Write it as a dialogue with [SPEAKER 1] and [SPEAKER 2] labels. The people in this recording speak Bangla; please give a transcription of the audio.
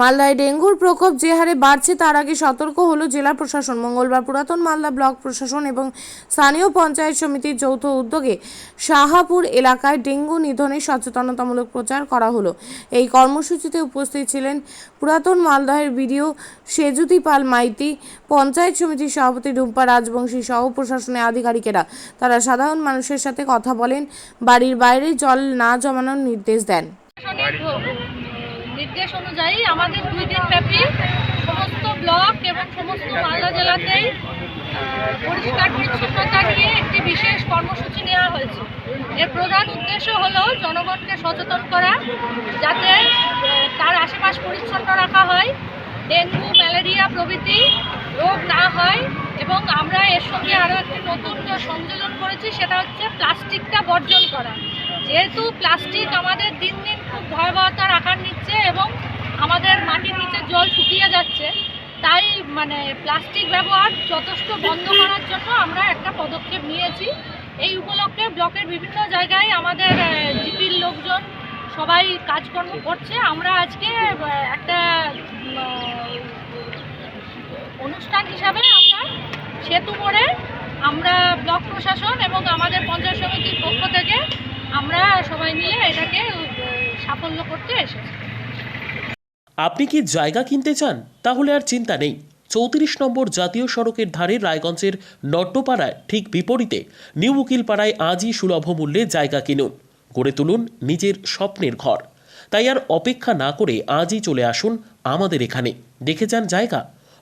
[SPEAKER 1] মালদায় ডেঙ্গুর প্রকোপ যে হারে বাড়ছে, তার আগে সতর্ক হলো জেলা প্রশাসন। মঙ্গলবার পুরাতন মালদা ব্লক প্রশাসন এবং স্থানীয় পঞ্চায়েত সমিতির যৌথ উদ্যোগে শাহাপুর এলাকায় ডেঙ্গু নিধনে সচেতনতামূলক প্রচার করা হলো। এই কর্মসূচিতে উপস্থিত ছিলেন পুরাতন মালদহের বিডিও সেজুতি পাল মাইতি, পঞ্চায়েত সমিতির সভাপতি রুম্পা রাজবংশী সহ প্রশাসনের আধিকারিকেরা। তারা সাধারণ মানুষের সাথে কথা বলেন, বাড়ির বাইরে জল না জমানোর নির্দেশ দেন।
[SPEAKER 2] নির্দেশ অনুযায়ী আমাদের দুই দিন ব্যাপী সমস্ত ব্লক এবং সমস্ত মালদা জেলাতেই পরিষ্কার পরিচ্ছন্নতা নিয়ে একটি বিশেষ কর্মসূচি নেওয়া হয়েছে। এর প্রধান উদ্দেশ্য হলো জনগণকে সচেতন করা, যাতে তার আশেপাশ পরিচ্ছন্ন রাখা হয়, ডেঙ্গু, ম্যালেরিয়া প্রভৃতি রোগ না হয় এবং আমরা এর সঙ্গে আরও একটি নতুন সংযোজন করেছি, সেটা হচ্ছে প্লাস্টিকটা বর্জন করা। যেহেতু প্লাস্টিক আমাদের দিন দিন খুব ভয়াবহতার আকার নিচ্ছে এবং আমাদের মাটির নিচে জল শুকিয়ে যাচ্ছে, তাই মানে প্লাস্টিক ব্যবহার যথেষ্ট বন্ধ করার জন্য আমরা একটা পদক্ষেপ নিয়েছি। এই উপলক্ষে ব্লকের বিভিন্ন জায়গায় আমাদের জিপির লোকজন সবাই কাজকর্ম করছে। আমরা আজকে একটা অনুষ্ঠান হিসাবে আমরা সেতু মোড়ে আমরা ব্লক প্রশাসন এবং আমাদের পঞ্চায়েত সমিতির পক্ষ থেকে আমরা সবাই মিলে এটাকে সাফল্য করতে এসেছি।
[SPEAKER 3] আপনি কি জায়গা কিনতে চান? তাহলে আর চিন্তা নেই। চৌত্রিশ নম্বর জাতীয় সড়কের ধারে রায়গঞ্জের নট্টপাড়ায় ঠিক বিপরীতে নিউ উকিলপাড়ায় আজই সুলভ মূল্যে জায়গা কিনুন। গড়ে তুলুন নিজের স্বপ্নের ঘর। তাই আর অপেক্ষা না করে আজই চলে আসুন আমাদের এখানে। দেখে যান জায়গা।